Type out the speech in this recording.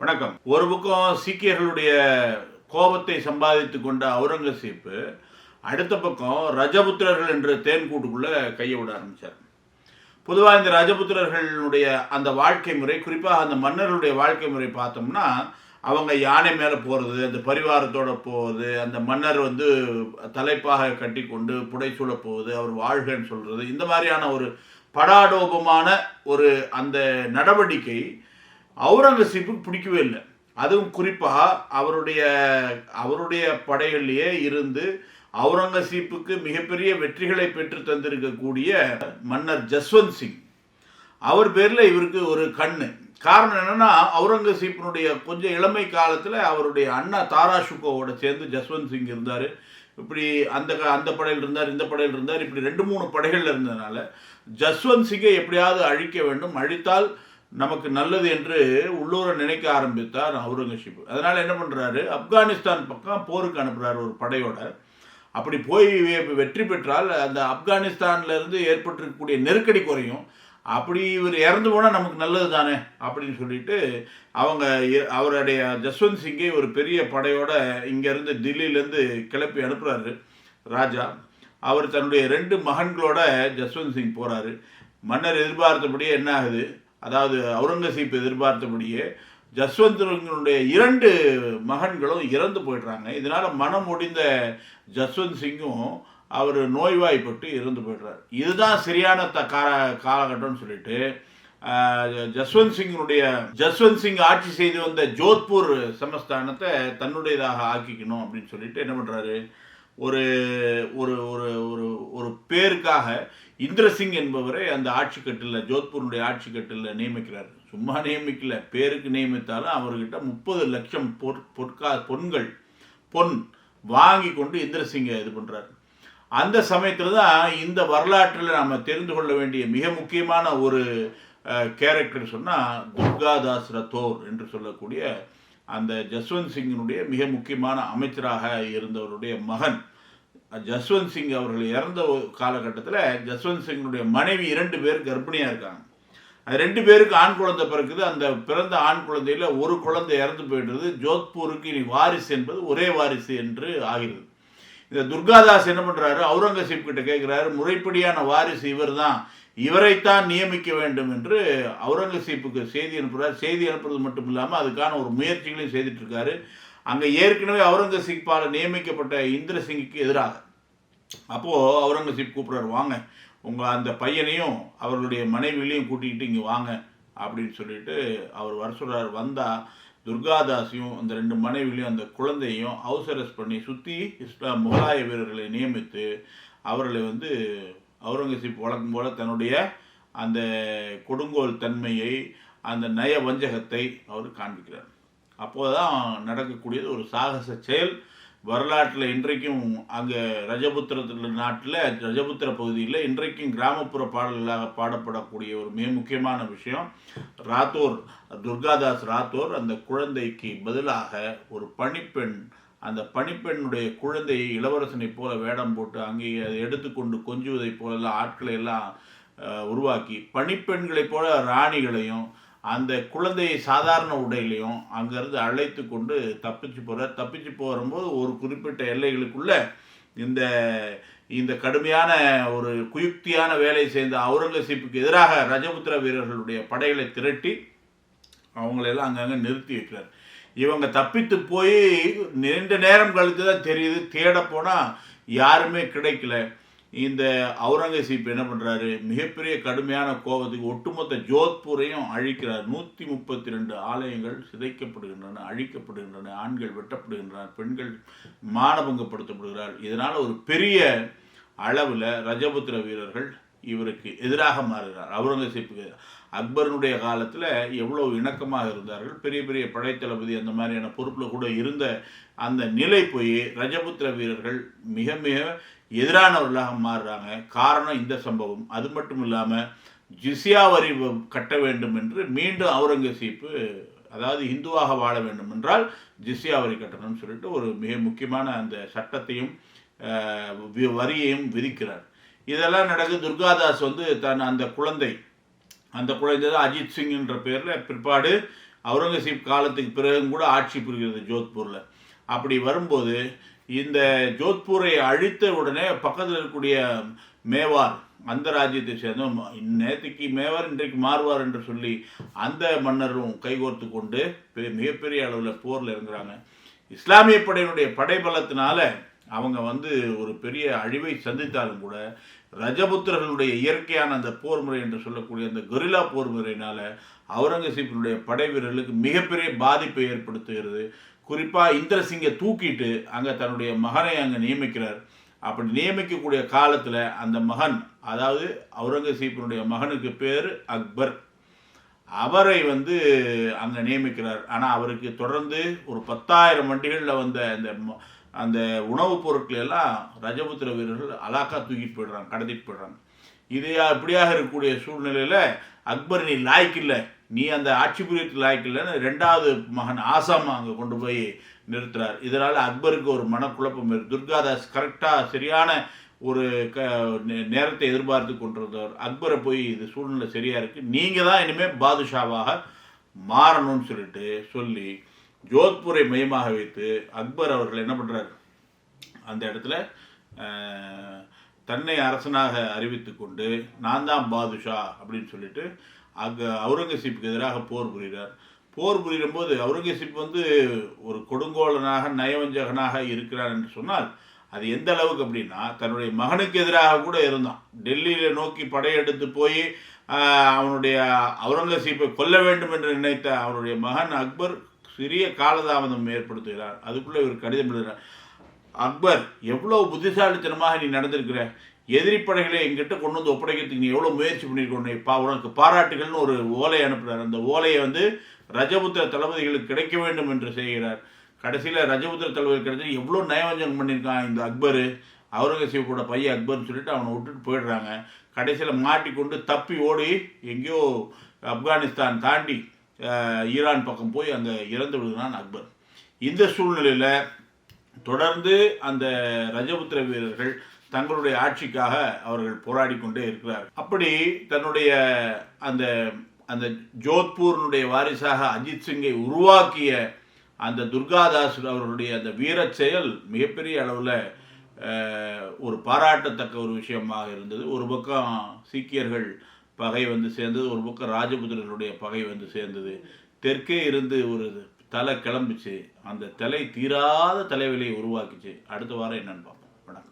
வணக்கம். ஒரு பக்கம் சீக்கியர்களுடைய கோபத்தை சம்பாதித்து கொண்ட அவுரங்கசீப்பு அடுத்த பக்கம் ரஜபுத்திரர்கள் என்ற தேன்கூட்டுக்குள்ள கையை விட ஆரம்பித்தார் பொதுவாக இந்த ரஜபுத்திரர்களுடைய அந்த வாழ்க்கை முறை குறிப்பாக அந்த மன்னர்களுடைய வாழ்க்கை முறை பார்த்தோம்னா அவங்க யானை மேலே போகிறது அந்த பரிவாரத்தோட போவது அந்த மன்னர் வந்து தலைப்பாக கட்டி கொண்டு புடைசூழ போவது அவர் வாழ்கன்னு சொல்கிறது இந்த மாதிரியான ஒரு படாடோபமான ஒரு அந்த நடவடிக்கை அவுரங்கசீப்புக்கு பிடிக்கவே இல்லை. அதுவும் குறிப்பாக அவருடைய அவருடைய படைகளிலேயே இருந்து அவுரங்கசீப்புக்கு மிகப்பெரிய வெற்றிகளை பெற்று தந்திருக்கக்கூடிய மன்னர் ஜஸ்வந்த் சிங். அவர் பேரில் இவருக்கு ஒரு கண்ணு. காரணம் என்னென்னா அவுரங்கசீப்பினுடைய கொஞ்சம் இளமை காலத்தில் அவருடைய அண்ணா தாராஷுகோவோட சேர்ந்து ஜஸ்வந்த் சிங் இருந்தார். இப்படி அந்த க- அந்த படையில் இருந்தார் இந்த படையில் இருந்தார் இப்படி ரெண்டு மூணு படைகளில் இருந்ததுனால ஜஸ்வந்த் சிங்கை எப்படியாவது அழிக்க வேண்டும். அழித்தால் நமக்கு நல்லது என்று உள்ளூர நினைக்க ஆரம்பித்தார் அவுரங்கசீப். அதனால் என்ன பண்ணுறாரு ஆப்கானிஸ்தான் பக்கம் போருக்கு அனுப்புகிறார் ஒரு படையோட. அப்படி போய் வெற்றி பெற்றால் அந்த ஆப்கானிஸ்தான்லேருந்து ஏற்பட்டிருக்கக்கூடிய நெருக்கடி குறையும். அப்படி இவர் இறந்து போனால் நமக்கு நல்லது தானே? அப்படின்னு சொல்லிட்டு அவங்க இ- அவருடைய ஜஸ்வந்த் சிங்கை ஒரு பெரிய படையோட இங்கேருந்து டில்லியிலேருந்து கிளப்பி அனுப்புகிறாரு ராஜா. அவர் தன்னுடைய ரெண்டு மகன்களோட ஜஸ்வந்த் சிங் போகிறாரு மன்னர் எதிர்பார்த்தபடியே என்ன ஆகுது? அதாவது அவுரங்கசீப் எதிர்பார்த்தபடியே ஜஸ்வந்தனுடைய இரண்டு மகன்களும் இறந்து போயிடுறாங்க. இதனால் மனம் முடிந்த ஜஸ்வந்த் சிங்கும் அவர் நோய்வாய்ப்பட்டு இறந்து போயிடுறார். இதுதான் சரியான த கால காலகட்டம்னு சொல்லிட்டு ஜஸ்வந்த் சிங்கினுடைய ஜஸ்வந்த் சிங் ஆட்சி செய்து வந்த ஜோத்பூர் சமஸ்தானத்தை தன்னுடையதாக ஆக்கிக்கணும் அப்படின்னு சொல்லிட்டு என்ன பண்ணுறாரு ஒரு ஒரு ஒரு ஒரு ஒரு பேருக்காக இந்திரசிங் என்பவரை அந்த ஆட்சி கட்டில் ஜோத்பூருடைய ஆட்சிக்கட்டில் நியமிக்கிறார். சும்மா நியமிக்கல பேருக்கு நியமித்தாலும் அவர்கிட்ட முப்பது லட்சம் பொற் பொற்கா பொன்கள் பொன் வாங்கி கொண்டு இந்திரசிங்கை இது பண்ணுறார் அந்த சமயத்தில் தான் இந்த வரலாற்றில் நாம் தெரிந்து கொள்ள வேண்டிய மிக முக்கியமான ஒரு கேரக்டர் சொன்னால் துர்காதாஸ் ரத்தோர் என்று சொல்லக்கூடிய அந்த ஜஸ்வந்த் சிங்கினுடைய மிக முக்கியமான அமைச்சராக இருந்தவருடைய மகன் ஜஸ்வந்த் சிங் அவர்கள் இறந்த காலகட்டத்தில் ஜஸ்வந்த் சிங்கினுடைய மனைவி இரண்டு பேர் கர்ப்பிணியாக இருக்காங்க. அது ரெண்டு பேருக்கு ஆண் குழந்தை பிறக்குது. அந்த பிறந்த ஆண் குழந்தையில் ஒரு குழந்தை இறந்து போயிடுறது ஜோத்பூருக்கு இனி வாரிசு என்பது ஒரே வாரிசு என்று ஆகிறது. இந்த துர்காதாஸ் என்ன பண்ணுறாரு அவுரங்கசீப் கிட்ட கேட்குறாரு முறைப்படியான வாரிசு இவர்தான். இவரைத்தான் நியமிக்க வேண்டும் என்று அவுரங்கசீப்புக்கு செய்தி அனுப்புகிறார் செய்தி அனுப்புறது மட்டும் இல்லாமல் அதுக்கான ஒரு முயற்சிகளையும் செய்துட்டு இருக்காரு அங்கே ஏற்கனவே அவுரங்கசீப்பால் நியமிக்கப்பட்ட இந்திரசிங்குக்கு எதிராக. அப்போது அவுரங்கசீப் கூப்பிட்றாரு வாங்க உங்கள் அந்த பையனையும் அவர்களுடைய மனைவிகளையும் கூட்டிக்கிட்டு இங்கே வாங்க அப்படின்னு சொல்லிட்டு அவர் வர சொல்கிறார் வந்தால் துர்காதாஸையும் அந்த ரெண்டு மனைவிகளையும் அந்த குழந்தையும் ஹவுஸ் அரெஸ்ட் பண்ணி சுற்றி இஸ்லாம் முகலாய வீரர்களை நியமித்து அவர்களை வந்து அவுரங்கசீப் வழக்கம் போல தன்னுடைய அந்த கொடுங்கோல் தன்மையை அந்த நய வஞ்சகத்தை அவர் காண்பிக்கிறார். அப்போதான் நடக்கக்கூடியது ஒரு சாகச செயல். வரலாற்றில் இன்றைக்கும் அங்கே ரஜபுத்திரத்தில் நாட்டில் ரஜபுத்திர பகுதியில் இன்றைக்கும் கிராமப்புற பாடல்களாக பாடப்படக்கூடிய ஒரு மிக முக்கியமான விஷயம் ராத்தோர் துர்காதாஸ் ராத்தோர் அந்த குழந்தைக்கு பதிலாக ஒரு பணிப்பெண் அந்த பணிப்பெண்ணுடைய குழந்தையை இளவரசனைப் போல வேடம் போட்டு அங்கே அதை எடுத்துக்கொண்டு கொஞ்சுவதைப் போலெல்லாம் ஆட்களை எல்லாம் உருவாக்கி பணிப்பெண்களைப் போல ராணிகளையும் அந்த குழந்தையை சாதாரண உடையிலையும் அங்கேருந்து அழைத்து கொண்டு தப்பிச்சு போகிறார் தப்பிச்சு போகும்போது ஒரு குறிப்பிட்ட எல்லைகளுக்குள்ள இந்த இந்த கடுமையான ஒரு குயுக்தியான வேலை செய்த அவுரங்கசீப்புக்கு எதிராக ரஜபுத்திர வீரர்களுடைய படைகளை திரட்டி அவங்களெல்லாம் அங்கங்கே நிறுத்தி வைக்கிறார். இவங்க தப்பித்து போய் நீண்ட நேரம் கழித்து தான் தெரியுது தேட போனால் யாருமே கிடைக்கல. இந்த அவுரங்கசீப் என்ன பண்ணுறாரு மிகப்பெரிய கடுமையான கோபத்துக்கு ஒட்டுமொத்த ஜோத்பூரையும் அழிக்கிறார். நூற்றி முப்பத்தி ரெண்டு ஆலயங்கள் சிதைக்கப்படுகின்றன அழிக்கப்படுகின்றன ஆண்கள் வெட்டப்படுகின்றனர் பெண்கள் மானபங்கப்படுத்தப்படுகிறார். இதனால் ஒரு பெரிய அளவில் ரஜபுத்திர வீரர்கள் இவருக்கு எதிராக மாறுகிறார். அவுரங்கசீப்புக்கு அக்பரனுடைய காலத்தில் எவ்வளோ இணக்கமாக இருந்தார்கள் பெரிய பெரிய படைத்தளபதி அந்த மாதிரியான பொறுப்பில் கூட இருந்த அந்த நிலை போய் ரஜபுத்திர வீரர்கள் மிக மிக எதிரானவர்களாக மாறுறாங்க. காரணம் இந்த சம்பவம். அது மட்டும் இல்லாமல் ஜிசியா வரி கட்ட வேண்டும் என்று மீண்டும் அவுரங்கசீப்பு அதாவது இந்துவாக வாழ வேண்டும் என்றால் ஜிஸ்யா வரி கட்டணும்னு சொல்லிட்டு ஒரு மிக முக்கியமான அந்த சட்டத்தையும் வரியையும் விதிக்கிறார். இதெல்லாம் நடக்கு துர்காதாஸ் வந்து தன் அந்த குழந்தை அந்த குழந்தை தான் அஜித் சிங் என்ற பேரில் பிற்பாடு அவுரங்கசீப் காலத்துக்கு பிறகும் கூட ஆட்சி புரிகிறது ஜோத்பூரில். அப்படி வரும்போது இந்த ஜோத்பூரை அழித்த உடனே பக்கத்தில் இருக்கக்கூடிய மேவார் அந்த ராஜ்யத்தை சேர்ந்த நேற்றுக்கு மேவார் இன்றைக்கு மாறுவார் என்று சொல்லி அந்த மன்னரும் கைகோர்த்து கொண்டு பெ- மிகப்பெரிய அளவில் போரில் இறங்குறாங்க. இஸ்லாமிய படையினுடைய படைபலத்தினால அவங்க வந்து ஒரு பெரிய அழிவை சந்தித்தாலும் கூட ரஜபுத்திரர்களுடைய இயற்கையான அந்த போர் முறை என்று சொல்லக்கூடிய அந்த கொரில்லா போர் முறையினால அவுரங்கசீப்பினுடைய படை வீரர்களுக்கு மிகப்பெரிய பாதிப்பை ஏற்படுத்துகிறது. குறிப்பாக இந்திரசிங்கை தூக்கிட்டு அங்கே தன்னுடைய மகனை அங்கே நியமிக்கிறார். அப்படி நியமிக்கக்கூடிய காலத்தில் அந்த மகன் அதாவது அவுரங்கசீப்பினுடைய மகனுக்கு பேர் அக்பர். அவரை வந்து அங்கே நியமிக்கிறார். ஆனால் அவருக்கு தொடர்ந்து ஒரு பத்தாயிரம் வண்டிகளில் வந்த அந்த அந்த உணவுப் பொருட்கள் எல்லாம் ரஜபுத்திர வீரர்கள் அலாக்கா தூக்கிட்டு போயிடுறாங்க கடத்திட்டு போயிடுறாங்க. இது இப்படியாக இருக்கக்கூடிய சூழ்நிலையில் அக்பர் நீ லாய்க்கு இல்லை. நீ அந்த ஆட்சி புரியத்து லாய்க்கு இல்லைன்னு ரெண்டாவது மகன் ஆசாம் அங்கே கொண்டு போய் நிறுத்துறார். இதனால் அக்பருக்கு ஒரு மனக்குழப்பம் துர்காதாஸ் கரெக்டாக சரியான ஒரு க நேரத்தை எதிர்பார்த்து கொண்டிருந்தவர். அக்பரை போய் இது சூழ்நிலை சரியாக இருக்குது நீங்கள் தான் இனிமேல் பாதுஷாவாக மாறணும்னு சொல்லிட்டு சொல்லி ஜோத்பூரை மையமாக வைத்து அக்பர் அவர்கள் என்ன பண்ணுறார் அந்த இடத்துல தன்னை அரசனாக அறிவித்து கொண்டு நான் தான் பாதுஷா அப்படின்னு சொல்லிட்டு அங்கே அவுரங்கசீப்புக்கு எதிராக போர் புரிகிறார். போர் புரியும் போது அவுரங்கசீப் வந்து ஒரு கொடுங்கோலனாக நயவஞ்சகனாக இருக்கிறார் என்று சொன்னால் அது எந்த அளவுக்கு அப்படின்னா தன்னுடைய மகனுக்கு எதிராக கூட இருந்தான். டெல்லியில் நோக்கி படையெடுத்து போய் அவனுடைய அவுரங்கசீப்பை கொல்ல வேண்டும் என்று நினைத்த அவனுடைய மகன் அக்பர் சிறிய காலதாமதம் ஏற்படுத்துகிறார். அதுக்குள்ளே இவர் கடிதம் எழுதுகிறார். அக்பர் எவ்வளோ புத்திசாலித்தனமாக நீ நடந்திருக்கிற? எதிரி படைகளை எங்கிட்ட கொண்டு வந்து ஒப்படைக்கிறதுக்கு நீ எவ்வளோ முயற்சி பண்ணியிருக்கணும் பா உனக்கு பாராட்டுகள்னு ஒரு ஓலை அனுப்புகிறார் அந்த ஓலையை வந்து ரஜபுத்திர தளபதிகளுக்கு கிடைக்க வேண்டும் என்று செய்கிறார். கடைசியில் ரஜபுத்திர தளபதி கிடைச்சி எவ்வளோ நயவஞ்சகம் பண்ணியிருக்கான் இந்த அக்பர். அவுரங்கசீப் கூட பையன் அக்பர்னு சொல்லிட்டு அவனை விட்டுட்டு போயிடுறாங்க. கடைசியில் மாட்டிக்கொண்டு தப்பி ஓடி எங்கேயோ ஆப்கானிஸ்தான் தாண்டி ஈரான் பக்கம் போய் அங்கே இறந்து விடுகிறான் அக்பர். இந்த சூழ்நிலையில் தொடர்ந்து அந்த ரஜபுத்திர வீரர்கள் தங்களுடைய ஆட்சிக்காக அவர்கள் போராடி கொண்டே இருக்கிறார் அப்படி தன்னுடைய அந்த அந்த ஜோத்பூரினுடைய வாரிசாக அஜித் சிங்கை உருவாக்கிய அந்த துர்காதாஸ் அவர்களுடைய அந்த வீரச் செயல் மிகப்பெரிய அளவில் ஒரு பாராட்டத்தக்க ஒரு விஷயமாக இருந்தது. ஒரு பக்கம் சீக்கியர்கள் பகை வந்து சேர்ந்தது ஒரு பக்கம் ராஜபுத்திரர்களுடைய பகை வந்து சேர்ந்தது. தெற்கே இருந்து ஒரு தலை கிளம்பிச்சு அந்த தலை தீராத தலைவலியை உருவாக்கிச்சு. அடுத்த வாரம் என்னன்னு